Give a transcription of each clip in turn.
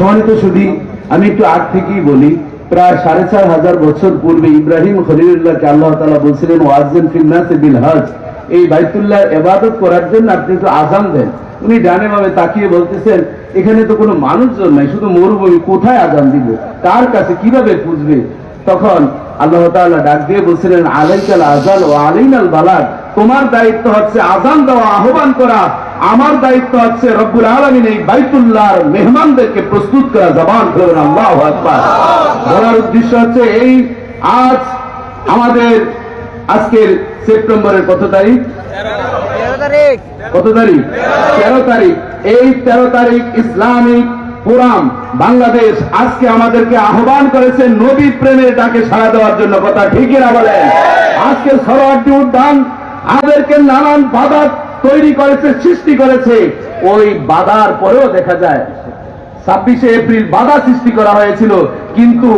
সম্মানিত শুধু আমি একটু আগ থেকেই বলি, প্রায় সাড়ে চার হাজার বছর পূর্বে ইব্রাহিম খলিলুল্লাহকে আল্লাহ তালা বলছিলেন ওয়াজেন ফিন্নাসে বিল হজ। এই বাইতুল্লাহ এবাদত করার জন্য আপনি একটু আজান দেন। উনি ডানে ভাবে তাকিয়ে বলতেছেন, এখানে তো কোনো মানুষজন নাই, শুধু মরুভূমি, কোথায় আজান দিব? কার কাছে কীভাবে বুঝবে তখন আল্লাহ তাআলা ডাক দিয়ে বলছিলেন, আলাইকাল আজাল ও আলাইনাল বালাদ তোমার দায়িত্ব হচ্ছে আজান দেওয়া, আহ্বান করা। আমার দায়িত্ব আছে রব্বুল আলমিন এই বাইতুল্লাহর মেহমানদেরকে প্রস্তুত করা জবান করবেন আল্লাহ আকবার। বলার উদ্দেশ্য হচ্ছে এই আজ আমাদের আজকের সেপ্টেম্বরের কত তারিখ? তেরো তারিখ। কত তারিখ? তেরো তারিখ। এই তেরো তারিখ ইসলামিক ফোরাম বাংলাদেশ আজকে আমাদেরকে আহ্বান করেছে নবী প্রেমের ডাকে সাড়া দেওয়ার জন্য। কথা ঠিকই না বলেন? আজকে সরোয়ার্দী উদ্যান আমাদেরকে নানান বাধা তৈরি করেছে, সৃষ্টি করেছে। ওই বাধার পরেও দেখা যায়, ছাব্বিশে এপ্রিল বাধা সৃষ্টি করা হয়েছিল। কিন্তু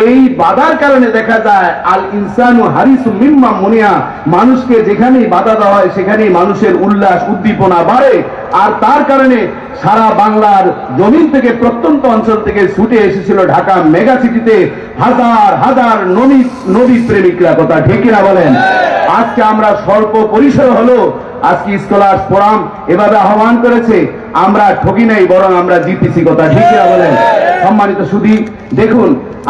এই বাধার কারণে দেখা যায়, আল ইনসানু হারিসু মিম্মা মুনিয়া, মানুষকে যেখানেই বাধা দেওয়া হয়, সেখানেই মানুষের উল্লাস, উদ্দীপনা বাড়ে। আর তার কারণে সারা বাংলার জমিন থেকে প্রত্যন্ত অঞ্চল থেকে ছুটে এসেছিল ঢাকা মেগা সিটিতে হাজার হাজার নবী নবী প্রেমিকরা। কথা ঠেকিরা বলেন। আজকে আমরা স্বল্প পরিসর হলো আজকে স্কলার্স ফোরাম এভাবে আহ্বান করেছে। আমরা ঠকি নাই, বরং আমরা জিতেছি কথা। ঠিক বলেন? সম্মানিত সুদী দেখুন,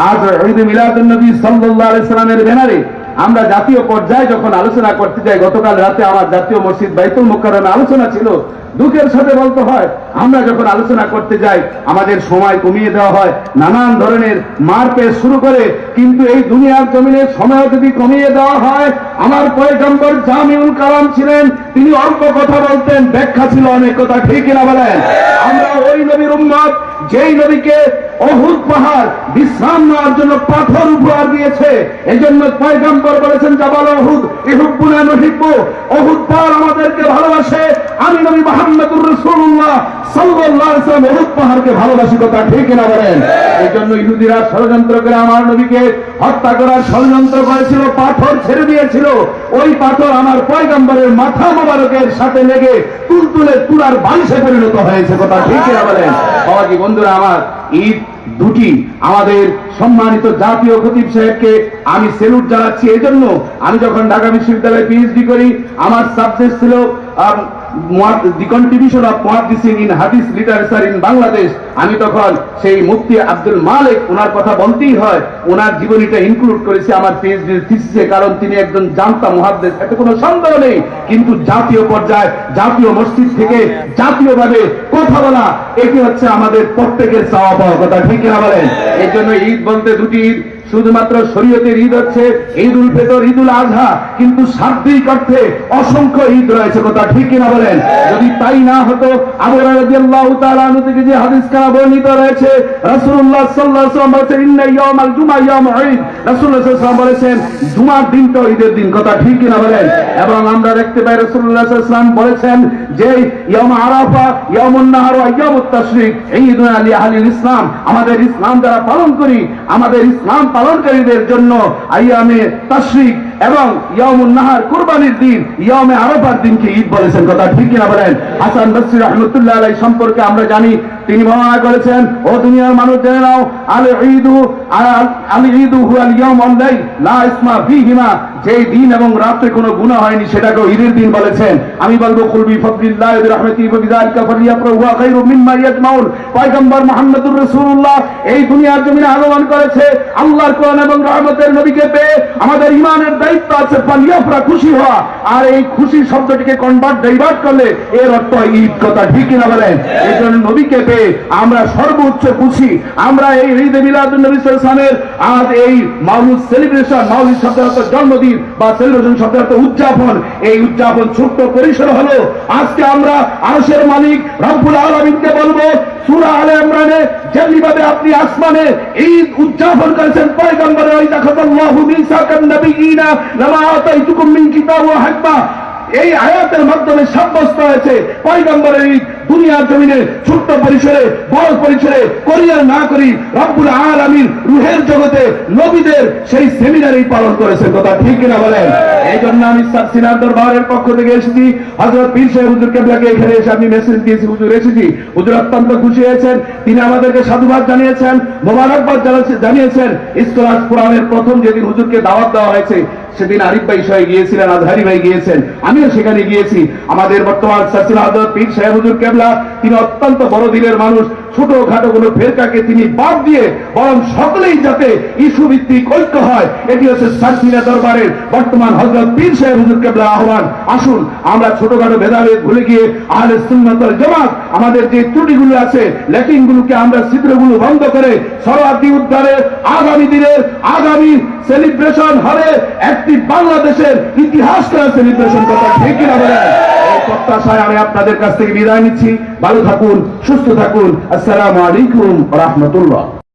আজ ঈদ মিলাদুল নবী সাল্লাল্লাহু আলাইহি সাল্লামের ব্যানারে আমরা জাতীয় পর্যায়ে যখন আলোচনা করতে যাই, গতকাল রাতে আমার জাতীয় মসজিদ বাইতুল মুকাররমে আলোচনা ছিল। দুঃখের সাথে বলতে হয়, আমরা যখন আলোচনা করতে যাই, আমাদের সময় কমিয়ে দেওয়া হয়, নানান ধরনের মারপেট শুরু করে, কিন্তু এই দুনিয়ার জমিনের সময় যদি কমিয়ে দেওয়া হয়, আমার পয়গম্বর জামিউল কালাম ছিলেন, তিনি অল্প কথা বলতেন, ব্যাখ্যা ছিল অনেক কথা, ঠিক না বলেন? আমরা ওই নবীর যেই নবীকে অহুদ পাহাড়, বিশ্রাম নেওয়ার জন্য পাথর উপহার দিয়েছে এই জন্য পয়গম্বর বলেছেন জাবাল অহুদ ইহুব্বুনা নহিব্বু অহুদ পাহাড় আমাদেরকে ভালোবাসে। আমি নবী আলাইহি ওয়াসাল্লাম অহুদ পাহাড়কে ভালোবাসি কথা ঠিক বলেন? এই জন্য ইহুদিরা ষড়যন্ত্র করে আমার নবীকে হত্যা করার ষড়যন্ত্র করেছিল, পাথর ছেড়ে দিয়েছিল। ওই পাথর আমার পয়গম্বরের মাথা মোবারকের সাথে লেগে তুলতুলে তুলার বালিশে পরিণত হয়েছে, কথা ঠিক না বলেন? বাবাজি, বন্ধুরা, আমার ঈদ দুটি। আমাদের সম্মানিত জাতীয় খতিব সাহেবকে আমি সেলুট জানাচ্ছি। এই জন্য আমি যখন ঢাকা বিশ্ববিদ্যালয়ে পিএইচডি করি, আমার সাবজেক্ট ছিল the contribution of muhaddithin in hadith literature in Bangladesh আমি তখন সেই মুফতি আব্দুল মালিক ওনার কথা বলতেই হয় ওনার জীবনীটা ইনক্লুড করেছি আমার পিএইচডি থিসিসে কারণ তিনি একজন জানতা মুহাদ্দিস, এতে কোনো সন্দেহ নেই। কিন্তু জাতীয় পর্যায়ে, জাতীয় মসজিদ থেকে জাতীয়ভাবে কথা বলা, এটি হচ্ছে আমাদের প্রত্যেকের চাওয়া পাওয়া কথা, ঠিক না বলেন? এই জন্য ঈদ বলতে দুটি ঈদ। শুধুমাত্র শরীয়তের ঈদ হচ্ছে ঈদ উল ফেতর ঈদ উল আজহা, কিন্তু শাব্দিক অর্থে অসংখ্য ঈদ রয়েছে, কথা ঠিক কিনা বলেন? যদি তাই না হতো থেকে যে হাদিস বর্ণিত রয়েছে এবং আমরা দেখতে পাই বলেছেন যে ইসলাম। আমাদের ইসলাম যারা পালন করি, আমাদের ইসলাম পালনকারীদের জন্য আইয়ামে তাশরিক এবং ইয়ামুন নাহার কুরবানির দিন ইয়ামে আরাফার দিনকে ঈদ বলেছেন। কথা ঠিক কিনা বলেন? হাসান বসরি রহমতুল্লাহ আলাই সম্পর্কে আমরা জানি, তিনি বর্ণনা করেছেন, ও দুনিয়ার মানুষ, জেনে নাও, আল ঈদু আল ঈদু হু আল ইয়াম আল্লাই লা ইসমা ফীহিমা। যেই দিন এবং রাতে কোনো গুনাহ হয়নি সেটাকে ঈদের দিন বলেছেন। আমি বলব কুলবি ফদলিল্লাহ ওয়া বিযালিকা ফালিয়াফরাহু, হুয়া খায়রুম মিম্মা ইয়াজমাউন। পয়গম্বর মুহাম্মদুর রাসূলুল্লাহ এই দুনিয়ার জমিনে আগমন করেছে, আল্লাহর কোরআন এবং রহমতের নবীকে পেয়ে আমাদের ইমানের দায়িত্ব আছে ফালিয়াফরা খুশি হওয়া। আর এই খুশি শব্দটিকে কনভার্ট ডাইভার্ট করলে এর অর্থ ঈদ কথা, ঠিক কিনা বলেন? এই জন্য নবীকে পেয়ে আমরা সর্বোচ্চ খুশি। আমরা এই ঈদ মিলাদুন নবী সাল্লামের আজ এই মাউলুদ সেলিব্রেশন মাউলুদ শব্দের অর্থ জন্মদিন বা সেলিব্রেশন শব্দের অর্থ উদযাপন। এই উদযাপন ছোট্ট পরিসর হলো, আজকে আমরা আরশের মালিক রব্বুল আলামিনকে বলব সূরা আলে ইমরানে যেমনিভাবে আপনি আসমানে ঈদ উদযাপন করেছেন, পয়গম্বরে ওই দেখাতাল্লাহু মিসাকান নবিয়িনা, লামা আতাইতুকুম মিন কিতাব ওয়া হিকমা। এই আয়াতের মাধ্যমে সাব্যস্ত হয়েছে, পয়গম্বরের ঈদ দুনিয়ার জমিনে ছোট্ট পরিসরে, বড় পরিসরে করিয়ার না করি, রব্বুল আলামিন রুহের জগতে নবীদের সেই সেমিনারেই পালন করেছেন। কথা ঠিক কিনা বলেন? এই জন্য আমি সিনার দরবারের পক্ষ থেকে এসেছি। হজরত পীর সাহেব হুজুর কেবলাকে এখানে এসে আমি মেসেজ দিয়েছি হুজুর এসেছি। হুজুর অত্যন্ত খুশি হয়েছেন। তিনি আমাদেরকে সাধুবাদ জানিয়েছেন, মোবারকবাদ জানিয়েছেন, ইস্কলাস কোরআনের প্রথম যেদিন হুজুরকে দাওয়াত দেওয়া হয়েছে সেদিন আরিফ ভাই সবাই গিয়েছিলেন, আজহারি ভাই গিয়েছেন। আমিও সেখানে গিয়েছি। আমাদের বর্তমান সাসিল হজরত পীর সাহেব হুজুর কেবলা, তিনি অত্যন্ত বড় দিনের মানুষ। ছোট খাটো কোনো ফেরকাকে তিনি বাদ দিয়ে বরং সকলেই যাতে ইস্যু ভিত্তিক ঐক্য হয়, এটি হচ্ছে সার্সিনা দরবারের বর্তমান হজরত পীর সাহেব হুজুর কেবলা আহ্বান। আসুন, আমরা ছোটখাটো ভেদাভেদ ভুলে গিয়ে আহলে সুন্নাতল জামাত, আমাদের যে ত্রুটিগুলো আছে ল্যাটিন গুলোকে আমরা ছিদ্রগুলো বন্ধ করে সরাতি উদ্ধারে আগামী দিনের, আগামী সেলিব্রেশন হবে একটি বাংলাদেশের ইতিহাস আছে সেলিব্রেশন কথা ঠিক কিনা বলেন? প্রত্যাশায় আমি আপনাদের কাছ থেকে বিদায় নিচ্ছি। ভালো থাকুন, সুস্থ থাকুন। আসসালামু আলাইকুম রহমতুল্লাহ।